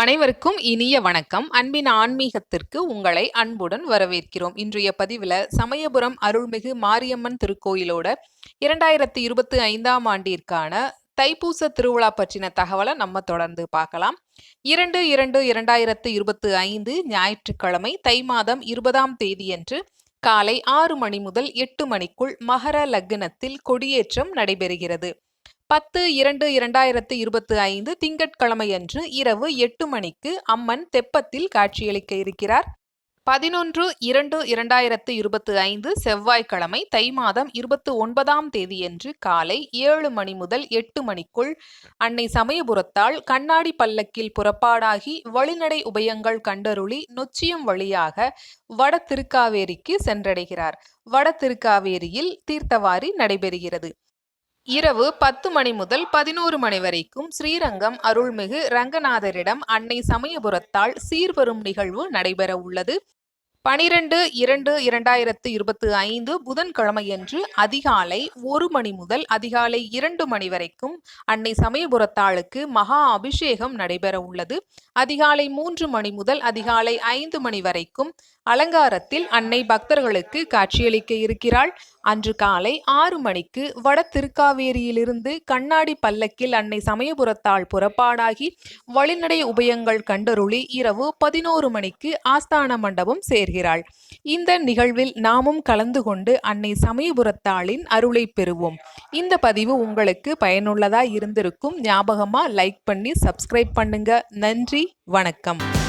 அனைவருக்கும் இனிய வணக்கம். அன்பின் ஆன்மீகத்திற்கு உங்களை அன்புடன் வரவேற்கிறோம். இன்றைய பதிவில் சமயபுரம் அருள்மிகு மாரியம்மன் திருக்கோயிலோட இரண்டாயிரத்தி இருபத்தி ஐந்தாம் ஆண்டிற்கான தைப்பூச திருவிழா பற்றின தகவலை நம்ம தொடர்ந்து பார்க்கலாம். இரண்டு இரண்டு இரண்டாயிரத்து இருபத்தி ஐந்து ஞாயிற்றுக்கிழமை தை மாதம் இருபதாம் தேதியன்று காலை ஆறு மணி முதல் எட்டு மணிக்குள் மகர லக்னத்தில் கொடியேற்றம் நடைபெறுகிறது. பத்து இரண்டு இரண்டாயிரத்து இருபத்தி ஐந்து திங்கட்கிழமையன்று இரவு எட்டு மணிக்கு அம்மன் தெப்பத்தில் காட்சியளிக்க இருக்கிறார். பதினொன்று இரண்டு இரண்டாயிரத்து இருபத்தி ஐந்து செவ்வாய்க்கிழமை தை மாதம் இருபத்தி ஒன்பதாம் தேதியன்று காலை ஏழு மணி முதல் எட்டு மணிக்குள் அன்னை சமயபுரத்தால் கண்ணாடி பல்லக்கில் புறப்பாடாகி வழிநடை உபயங்கள் கண்டருளி நொச்சியம் வழியாக வட திருக்காவேரிக்கு சென்றடைகிறார். வட திருக்காவேரியில் தீர்த்தவாரி நடைபெறுகிறது. இரவு பத்து மணி முதல் பதினோரு மணி வரைக்கும் ஸ்ரீரங்கம் அருள்மிகு ரங்கநாதரிடம் அன்னை சமயபுரத்தால் சீர்வரும் நிகழ்வு நடைபெற உள்ளது. பனிரெண்டு இரண்டு இரண்டாயிரத்து இருபத்தி ஐந்து புதன்கிழமையன்று அதிகாலை ஒரு மணி முதல் அதிகாலை இரண்டு மணி வரைக்கும் அன்னை சமயபுரத்தாளுக்கு மகா அபிஷேகம் நடைபெற உள்ளது. அதிகாலை மூன்று மணி முதல் அதிகாலை ஐந்து மணி வரைக்கும் அலங்காரத்தில் அன்னை பக்தர்களுக்கு காட்சியளிக்க இருக்கிறாள். அன்று காலை ஆறு மணிக்கு வட திருக்காவேரியிலிருந்து கண்ணாடி பல்லக்கில் அன்னை சமயபுரத்தாள் புறப்பாடாகி வழிநடை உபயங்கள் கண்டருளி இரவு பதினோரு மணிக்கு ஆஸ்தான மண்டபம் சேர்கிறாள். இந்த நிகழ்வில் நாமும் கலந்து கொண்டு அன்னை சமயபுரத்தாளின் அருளை பெறுவோம். இந்த பதிவு உங்களுக்கு பயனுள்ளதா இருந்திருக்கும் ஞாபகமா லைக் பண்ணி சப்ஸ்கிரைப் பண்ணுங்க. நன்றி வணக்கம்.